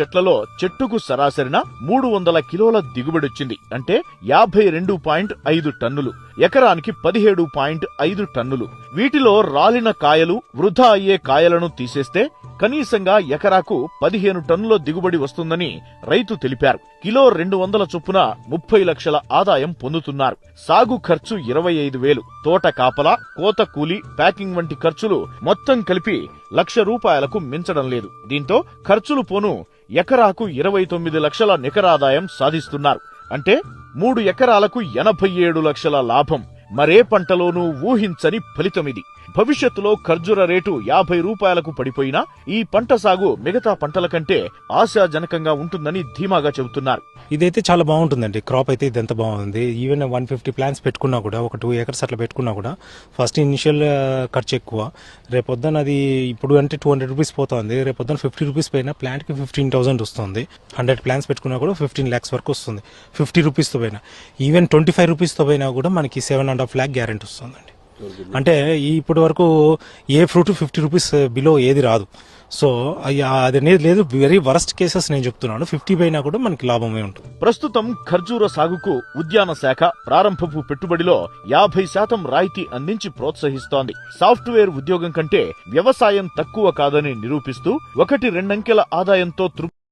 చెట్లలో చెట్టుకు సరాసరిన మూడు వందల కిలోల దిగుబడొచ్చింది. అంటే యాభై రెండు పాయింట్ ఐదు టన్నులు. ఎకరానికి పదిహేడు పాయింట్ ఐదు టన్నులు. వీటిలో రాలిన కాయలు వృధా అయ్యే కాయలను తీసేస్తే కనీసంగా ఎకరాకు పదిహేను టన్నుల దిగుబడి వస్తుందని రైతు తెలిపారు. కిలో రెండు వందల చొప్పున ముప్పై లక్షల ఆదాయం పొందుతున్నారు. సాగు ఖర్చు ఇరవై ఐదు వేలు. తోట కాపల కోత కూలి ప్యాకింగ్ వంటి ఖర్చులు మొత్తం కలిపి లక్ష రూపాయలకు మించడం లేదు. దీంతో ఖర్చులు పోను ఎకరాకు ఇరవై తొమ్మిది లక్షల నికరాదాయం సాధిస్తున్నారు. అంటే మూడు ఎకరాలకు ఎనభై ఏడు లక్షల లాభం. మరే పంటలోనూ ఊహించని ఫలితమిది భవిష్యత్తులో ఖర్జూర రేటు యాభై రూపాయలకు పడిపోయినా ఈ పంట సాగు మిగతా పంటల కంటే ఆశాజనకంగా ఉంటుందని ధీమాగా చెబుతున్నారు. ఇదైతే చాలా బాగుంటుందండి. క్రాప్ అయితే ఇది ఎంత బాగుంది. ఈవెన్ వన్ ఫిఫ్టీ ప్లాన్స్ పెట్టుకున్నా కూడా ఒక టూ ఏకర్స్ అట్లా పెట్టుకున్నా కూడా ఫస్ట్ ఇనిషియల్ uh, ఖర్చు ఎక్కువ. రేపొద్దున అది ఇప్పుడు అంటే టూ హండ్రెడ్ రూపీస్ పోతుంది. రేపొద్దున ఫిఫ్టీ రూపీస్ పైన ప్లాంట్కి ఫిఫ్టీన్ థౌసండ్ వస్తుంది. హండ్రెడ్ ప్లాన్స్ పెట్టుకున్నా కూడా ఫిఫ్టీన్ ల్యాక్స్ వరకు వస్తుంది. ఫిఫ్టీ రూపీస్తో పైన. ఈవెన్ ట్వంటీ ఫైవ్ రూపీస్తో పైన కూడా మనకి seven and half lakh guarantee వస్తుందండి. అంటే ఇప్పటి వరకు ఏ ఫ్రూట్ ఫిఫ్టీ రూపీస్ బిలో ఏది రాదు. సో అది అనేది లేదు. వెరీ వరస్ట్ కేసెస్ నేను చెప్తున్నాను. ఫిఫ్టీ పైన కూడా మనకి లాభమే ఉంటుంది. ప్రస్తుతం ఖర్జూర సాగుకు ఉద్యాన శాఖ ప్రారంభపు పెట్టుబడిలో యాభై శాతం రాయితీ అందించి ప్రోత్సహిస్తోంది. సాఫ్ట్వేర్ ఉద్యోగం కంటే వ్యవసాయం తక్కువ కాదని నిరూపిస్తూ ఒకటి రెండంకెల ఆదాయంతో తృప్తి